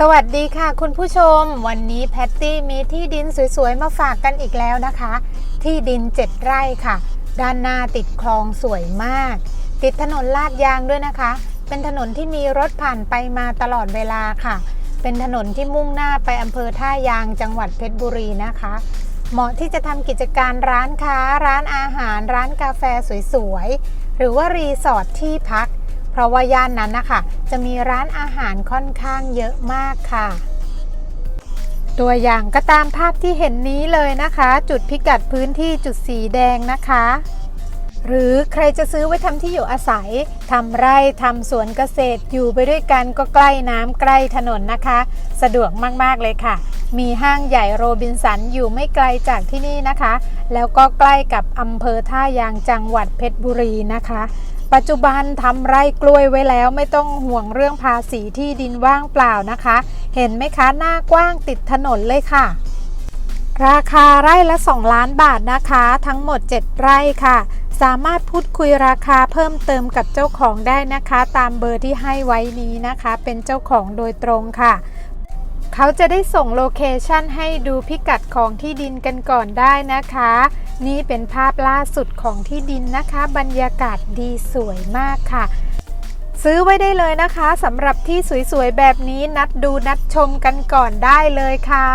สวัสดีค่ะ คุณผู้ชม วันนี้แพตตี้มีที่ดินสวยๆ มาฝากกันอีกแล้วนะคะ ที่ดิน 7 ไร่ค่ะ ด้านหน้าติดคลองสวยมาก ติดถนนลาดยางด้วยนะคะ เป็นถนนที่มีรถผ่านไปมาตลอดเวลาค่ะ เป็นถนนที่มุ่งหน้าไปอำเภอท่ายางจังหวัดเพชรบุรีนะคะ เหมาะที่จะทำกิจการร้านค้า ร้านอาหาร ร้านกาแฟสวยๆหรือว่ารีสอร์ทที่พัก เพราะว่าย่านนั้นนะคะจะมีร้านอาหารค่อนข้างเยอะมากค่ะ ตัวอย่างก็ตามภาพที่เห็นนี้เลยนะคะ จุดพิกัดพื้นที่จุดสีแดงนะคะ หรือใครจะซื้อไว้ทำที่อยู่อาศัยทำไร่ทำสวนเกษตรอยู่ไปด้วยกันก็ใกล้น้ำใกล้ถนนนะคะ สะดวกมากๆเลยค่ะมีห้างใหญ่โรบินสันอยู่ไม่ไกลจากที่นี่นะคะ แล้วก็ใกล้กับอำเภอท่ายางจังหวัดเพชรบุรีนะคะ ปัจจุบันทำไร่กล้วยไว้แล้วไม่ต้องห่วงเรื่องภาษีที่ดินว่างเปล่านะคะ เห็นไหมคะหน้ากว้างติดถนนเลยค่ะ ราคาไร่ละ 2 ล้านบาทนะคะ ทั้งหมด 7 ไร่ค่ะ สามารถพูดคุยราคาเพิ่มเติมกับเจ้าของได้นะคะ ตามเบอร์ที่ให้ไว้นี้นะคะ เป็นเจ้าของโดยตรงค่ะ เขาจะได้ส่งโลเคชันให้ดูพิกัดของที่ดินกันก่อนได้นะคะ นี่เป็นภาพล่าสุดของที่ดินนะคะ บรรยากาศดีสวยมากค่ะ ซื้อไว้ได้เลยนะคะสำหรับที่สวยๆแบบนี้นัดดูนัดชมกันก่อนได้เลยค่ะ